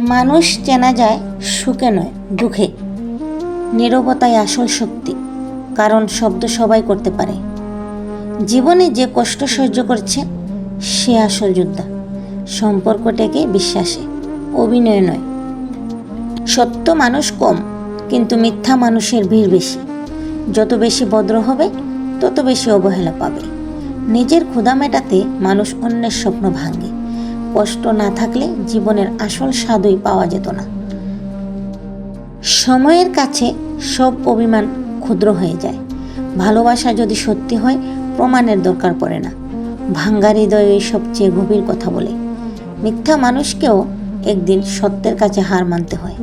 মানুষ চেনা যায় সুখে নয়, দুঃখে। নীরবতাই আসল শক্তি, কারণ শব্দ সবাই করতে পারে। জীবনে যে কষ্ট সহ্য করছে, সে আসল যোদ্ধা। সম্পর্ক টেকে বিশ্বাসে, অভিনয় নয়। সত্য মানুষ কম, কিন্তু মিথ্যা মানুষের ভিড় বেশি। যত বেশি ভদ্র হবে, তত বেশি অবহেলা পাবে। নিজের ক্ষুধা মেটাতে মানুষ অন্যের স্বপ্ন ভাঙে। কষ্ট না থাকলে জীবনের আসল স্বাদই পাওয়া যেত না। সময়ের কাছে সব অভিমান ক্ষুদ্র হয়ে যায়। ভালোবাসা যদি সত্যি হয়, প্রমাণের দরকার পড়ে না। ভাঙ্গা হৃদয়ে সবচেয়ে গভীর কথা বলে। মিথ্যা মানুষকেও একদিন সত্যের কাছে হার মানতে হয়।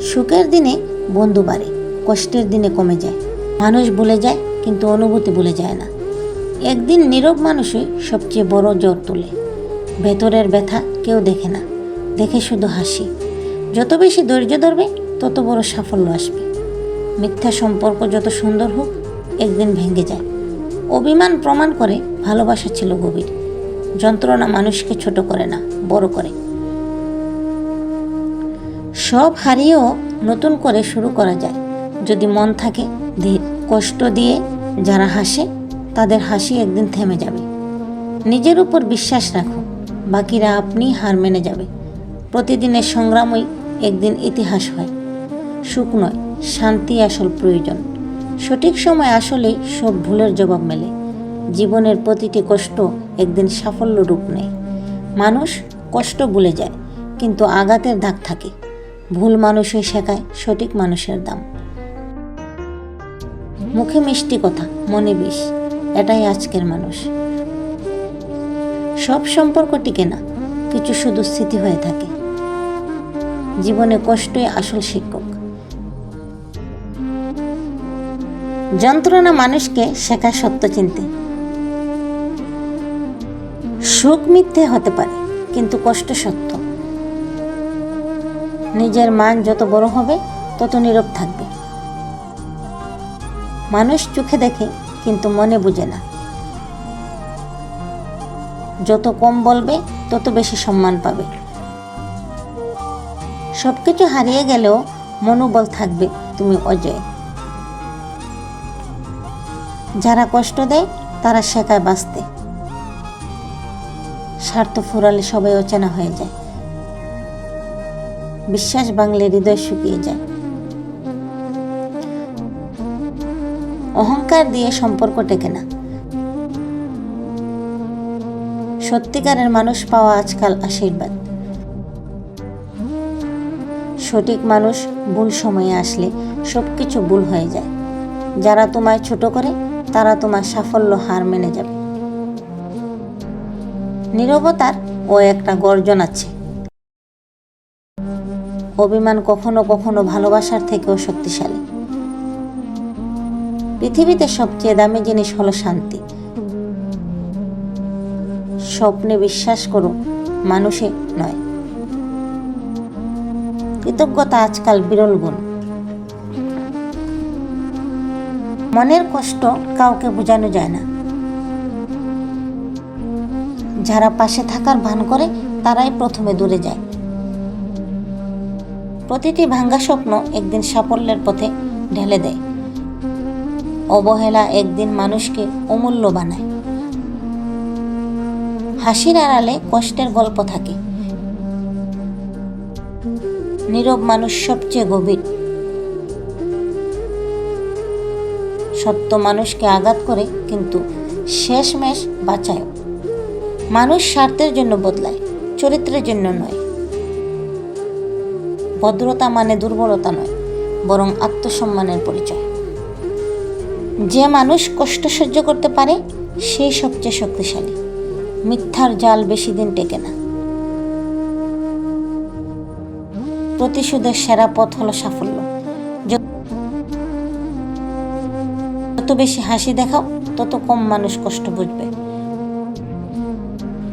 সুখের দিনে বন্ধু বাড়ে, কষ্টের দিনে কমে যায়। মানুষ ভুলে যায়, কিন্তু অনুভূতি ভুলে যায় না। একদিন নীরব মানুষই সবচেয়ে বড় জ্বর তোলে। ভেতরের ব্যথা কেউ দেখে না। দেখে শুধু হাসি। যত বেশি ধৈর্য ধরবে, তত বড় সাফল্য আসবে। মিথ্যা সম্পর্ক যত সুন্দর হোক, একদিন ভেঙে যায়। অভিমান প্রমাণ করে ভালোবাসা ছিল গভীর। যন্ত্রণা মানুষকে ছোট করে না, বড় করে। সব হারিয়েও নতুন করে শুরু করা যায়। যদি মন থাকে কষ্ট দিয়ে যারা হাসে, তাদের হাসি একদিন থেমে যাবে। নিজের উপর বিশ্বাস রাখো। বাকিরা আপনি হার মেনে যাবে। প্রতিদিনের সংগ্রামই একদিন ইতিহাস হয়। সুখ নয়, শান্তি আসল প্রয়োজন। সঠিক সময় আসলেই সব ভুলের জবাব মেলে। জীবনের প্রতিটি কষ্ট একদিন সাফল্য রূপ নেয়। মানুষ কষ্ট ভুলে যায়, কিন্তু আঘাতের দাগ থাকে। ভুল মানুষই শেখায় সঠিক মানুষের দাম। মুখে মিষ্টি কথা, মনে বিষ, এটাই আজকের মানুষ। সব সম্পর্ক টিকে না, কিছু শুধু স্মৃতি হয়ে থাকে। জীবনে কষ্টই আসল শিক্ষক। যন্ত্রণা মানুষকে শেখায় সত্য চিনতে। সুখ মিথ্যে হতে পারে, কিন্তু কষ্ট সত্য। নিজের মান যত বড় হবে, তত নীরব থাকবে। মানুষ চোখে দেখে, কিন্তু মনে বুঝে না। যত কম বলবে, তত বেশি সম্মান পাবে। সবকিছু হারিয়ে গেলেও মনোবল থাকবে, তুমি অজয়। যারা কষ্ট দেয়, তারা শেখায় বাঁচতে। স্বার্থ ফুরালে সবাই অচেনা হয়ে যায়। বিশ্বাস বাংলে হৃদয় শুকিয়ে যায়। অহংকার দিয়ে সম্পর্ক টেকে না। সত্যিকারের মানুষ পাওয়া আজকাল আশীর্বাদ। সঠিক মানুষ ভুল সময়ে আসলে সব কিছু ভুল হয়ে যায়। যারা তোমায় ছোট করে, তারা তোমার সাফল্য হার মেনে যাবে। নীরবতার ও একটা গর্জন আছে। অভিমান কখনো কখনো ভালোবাসার থেকেও শক্তিশালী। পৃথিবীতে সবচেয়ে দামি জিনিস হলো শান্তি। স্বপ্নে বিশ্বাস করো মানুষে নয়। কৃতজ্ঞতা আজকাল বিরল গুণ। মনের কষ্ট কাউকে বোঝানো যায় না। যারা পাশে থাকার ভান করে, তারাই প্রথমে দূরে যায়। প্রতিটি ভাঙ্গা স্বপ্ন একদিন সাফল্যের পথে ঢেলে দেয়। অবহেলা একদিন মানুষকে অমূল্য বানায়। হাসির আড়ালে কষ্টের গল্প থাকে। নীরব মানুষ সবচেয়ে গভীর। সত্য মানুষকে আঘাত করে, কিন্তু শেষমেশ বাঁচায়। মানুষ স্বার্থের জন্য বদলায়, চরিত্রের জন্য নয়। ভদ্রতা মানে দুর্বলতা নয়, বরং আত্মসম্মানের পরিচয়। যে মানুষ কষ্ট সহ্য করতে পারে সেই সবচেয়ে শক্তিশালী। মিথ্যার জাল বেশি দিন টেকে না। প্রতিশোধের সেরা পথ হলো সাফল্য। যত বেশি হাসি দেখাও, তত কম মানুষ কষ্ট বুঝবে।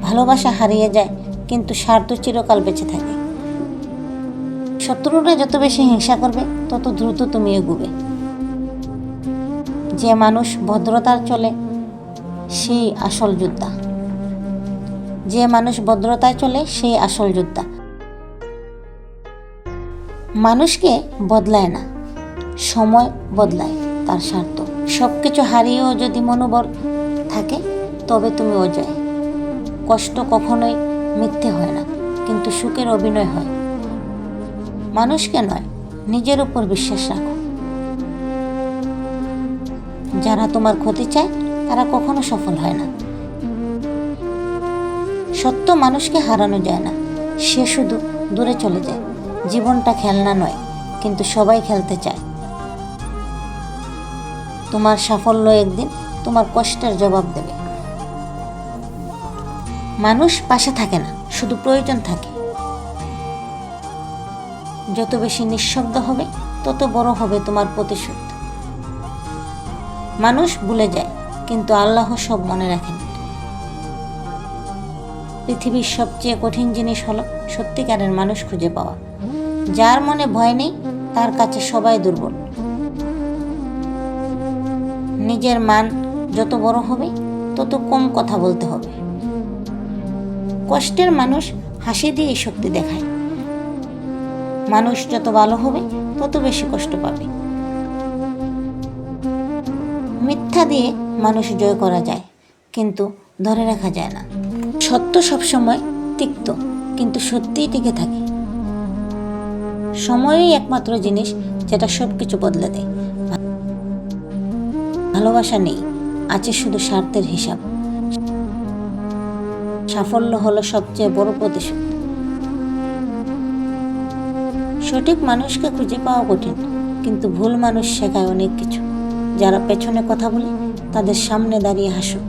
ভালোবাসা হারিয়ে যায়, কিন্তু স্বার্থ চিরকাল বেঁচে থাকে। শত্রুরা যত বেশি হিংসা করবে, তত দ্রুত তুমি এগুবে। যে মানুষ ভদ্রতার চলে, সেই আসল যোদ্ধা। যে মানুষ ভদ্রতায় চলে সেই আসল যোদ্ধা। মানুষকে বদলায় না, সময় বদলায় তার স্বার্থ। সব কিছু হারিয়েও যদি মনোবল থাকে, তবে তুমি অজয়। কষ্ট কখনোই মিথ্যে হয় না, কিন্তু সুখের অভিনয় হয়। মানুষকে নয়, নিজের উপর বিশ্বাস রাখো। যারা তোমার ক্ষতি চায়, তারা কখনো সফল হয় না। সত্য মানুষকে হারানো যায় না। সে শুধু দূরে চলে যায়। জীবনটা খেলনা নয়, কিন্তু সবাই খেলতে চায়। তোমার সাফল্য একদিন তোমার কষ্টের জবাব দেবে। মানুষ পাশে থাকে না, শুধু প্রয়োজন থাকে। যত বেশি নিঃশব্দ হবে, তত বড় হবে তোমার প্রতিশোধ। মানুষ ভুলে যায়, কিন্তু আল্লাহ সব মনে রাখেন। পৃথিবীর সবচেয়ে কঠিন জিনিস হলো সত্যিকারের মানুষ খুঁজে পাওয়া। যার মনে ভয় নেই, তার কাছে সবাই দুর্বল। নিজের মান যত বড় হবে, তত কম কথা বলতে হবে। কষ্টের মানুষ হাসি দিয়ে শক্তি দেখায়। মানুষ যত ভালো হবে, তত বেশি কষ্ট পাবে। মিথ্যা দিয়ে মানুষ জয় করা যায়, কিন্তু ধরে রাখা যায় না। সত্য সবসময় তিক্ত, কিন্তু সত্যিই টিকে থাকে। সময়ই একমাত্র জিনিস যেটা সব কিছু বদলে দেয়। ভালোবাসা নেই, আছে শুধু স্বার্থের হিসাব। সাফল্য হলো সবচেয়ে বড় প্রতিশোধ। সঠিক মানুষকে খুঁজে পাওয়া কঠিন, কিন্তু ভুল মানুষ শেখায় অনেক কিছু। যারা পেছনে কথা বলে, তাদের সামনে দাঁড়িয়ে হাসো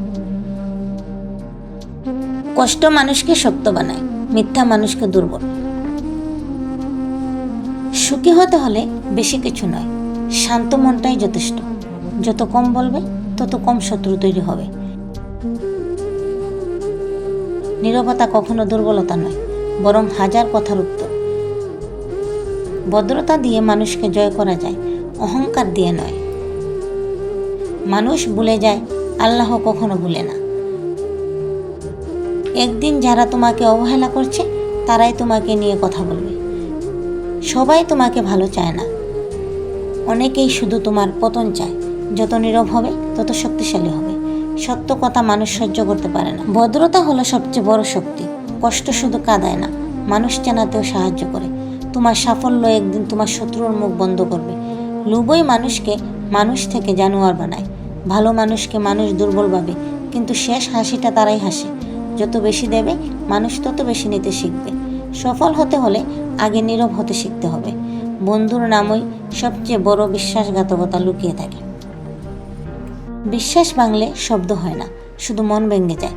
কষ্ট মানুষকে শক্ত বানায়, মিথ্যা মানুষকে দুর্বল। সুখী হতে হলে বেশি কিছু নয়, শান্ত মনটাই যথেষ্ট। যত কম বলবে, তত কম শত্রু তৈরি হবে। নীরবতা কখনো দুর্বলতা নয়, বরং হাজার কথার উত্তর। ভদ্রতা দিয়ে মানুষকে জয় করা যায়, অহংকার দিয়ে নয়। মানুষ ভুলে যায়, আল্লাহ কখনো ভুলে না। একদিন যারা তোমাকে অবহেলা করছে, তারাই তোমাকে নিয়ে কথা বলবে। সবাই তোমাকে ভালো চায় না। অনেকেই শুধু তোমার পতন চায়। যত নীরব হবে, তত শক্তিশালী হবে। সত্য কথা মানুষ সহ্য করতে পারে না। ভদ্রতা হলো সবচেয়ে বড় শক্তি। কষ্ট শুধু কাঁদায় না, মানুষ চেনাতেও সাহায্য করে। তোমার সাফল্য একদিন তোমার শত্রুর মুখ বন্ধ করবে। লুবই মানুষকে মানুষ থেকে জানোয়ার বানায়। ভালো মানুষকে মানুষ দুর্বল ভাবে, কিন্তু শেষ হাসিটা তারাই হাসে। যত বেশি দেবে, মানুষ তত বেশি নিতে শিখবে। সফল হতে হলে আগে নীরব হতে শিখতে হবে। বন্ধুর নামই সবচেয়ে বড় বিশ্বাসঘাতকতা লুকিয়ে থাকে। বিশ্বাস ভাঙলে শব্দ হয় না, শুধু মন ভেঙে যায়।